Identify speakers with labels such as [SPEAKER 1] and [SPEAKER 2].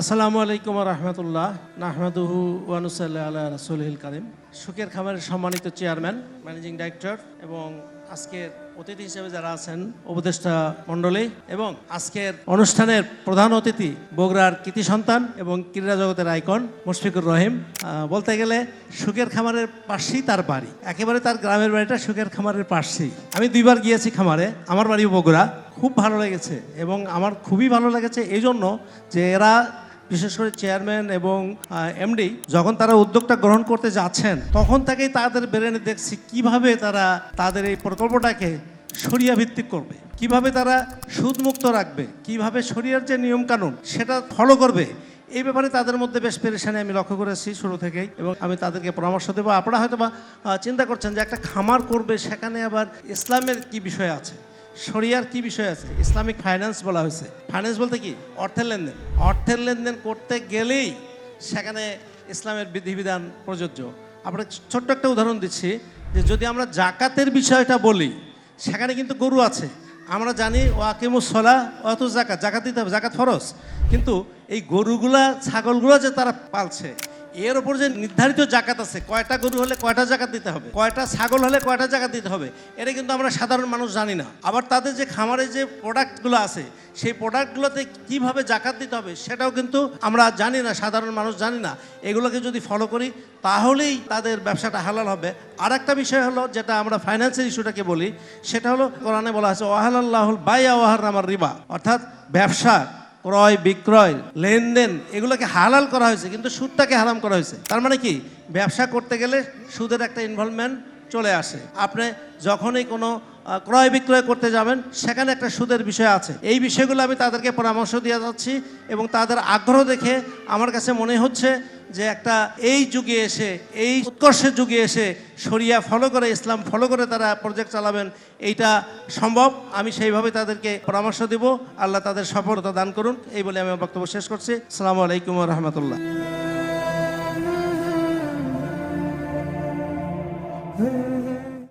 [SPEAKER 1] আসসালামু আলাইকুম রহমতুল্লাহ, নাহমাদুহু ওয়ানুসাল্লাহ আল্লাহ কারিম। সুখের খামারের সম্মানিত চেয়ারম্যান, ম্যানেজিং ডাইরেক্টর এবং আজকের অতিথি হিসেবে যারা আছেন, উপদেষ্টা মণ্ডলী এবং আজকের অনুষ্ঠানের প্রধান অতিথি বগুড়ার কৃতি সন্তান এবং ক্রীড়া জগতের আইকন মুশফিকুর রহিম। বলতে গেলে সুখের খামারের পাশেই তার বাড়ি। একেবারে তার গ্রামের বাড়িটা সুখের খামারের পাশেই। আমি দুইবার গিয়েছি খামারে, আমার বাড়ি বগুড়া। খুব ভালো লেগেছে এবং আমার খুবই ভালো লেগেছে এই জন্য যে এরা বিশেষ করে চেয়ারম্যান এবং এমডি যখন তারা উদ্যোগটা গ্রহণ করতে যাচ্ছেন, তখন থেকেই তাদের ব্রেনে দেখছি কীভাবে তারা তাদের এই প্রকল্পটাকে সরিয়া ভিত্তিক করবে। কীভাবে তারা সুদমুক্ত রাখবে, কীভাবে শরিয়ার যে নিয়ম কানুন সেটা ফলো করবে, এই ব্যাপারে তাদের মধ্যে বেশ পেরেশানি আমি লক্ষ্য করেছি শুরু থেকেই এবং আমি তাদেরকে পরামর্শ দেবো। আপনারা হয়তো বা চিন্তা করছেন যে একটা খামার করবে, সেখানে আবার ইসলামের কি বিষয় আছে? শরিয়ার কি বিষয় আছে? ইসলামিক ফাইন্যান্স বলা হয়েছে। ফাইন্যান্স বলতে কি? অর্থের লেনদেন। অর্থের লেনদেন করতে গেলেই সেখানে ইসলামের বিধিবিধান প্রযোজ্য। আপনার ছোট্ট একটা উদাহরণ দিচ্ছি যে যদি আমরা জাকাতের বিষয়টা বলি, সেখানে কিন্তু গরু আছে। আমরা জানি ওয়াকিমুসলা অত জাকাত জাকাত দিতে হবে, জাকাত ফরজ। কিন্তু এই গরুগুলা, ছাগলগুলো যে তারা পালছে এর ওপর যে নির্ধারিত জাকাত আছে, কয়টা গরু হলে কয়টা জাকাত দিতে হবে? কয়টা ছাগল হলে কয়টা জাকাত দিতে হবে? এটা কিন্তু আমরা সাধারণ মানুষ জানি না। আবার তাদের যে খামারে যে প্রোডাক্টগুলো আছে, সেই প্রোডাক্টগুলোতে কীভাবে জাকাত দিতে হবে সেটাও কিন্তু আমরা জানি না, সাধারণ মানুষ জানি না। এগুলোকে যদি ফলো করি, তাহলেই তাদের ব্যবসাটা হালাল হবে। আর একটা বিষয় হলো, যেটা আমরা ফাইন্যান্সের ইস্যুটাকে বলি, সেটা হলো কোরআনে বলা আছে, ওয়াহালাল্লাহুল বাই ওয়াহার আমার রিবা। অর্থাৎ ব্যবসা ক্রয়, বিক্রয়, লেনদেন এগুলোকে হালাল করা হয়েছে, কিন্তু সুদটাকে হারাম করা হয়েছে। তার মানে কি? ব্যবসা করতে গেলে সুদের একটা ইনভলভমেন্ট চলে আসে। আপনি যখনই কোনো ক্রয়, বিক্রয় করতে যাবেন, সেখানে একটা সুদের বিষয় আছে। এই বিষয়গুলো আমি তাদেরকে পরামর্শ দিয়ে যাচ্ছি এবং তাদের আগ্রহ দেখে আমার কাছে মনে হচ্ছে যে একটা এই যুগে এসে, এই উৎকর্ষের যুগে এসে শরিয়া ফলো করে, ইসলাম ফলো করে তারা প্রজেক্ট চালাবেন, এইটা সম্ভব। আমি সেইভাবে তাদেরকে পরামর্শ দেব। আল্লাহ তাদের সফলতা দান করুন। এই বলে আমি বক্তব্য শেষ করছি। সালামু আলাইকুম রহমতুল্লাহ।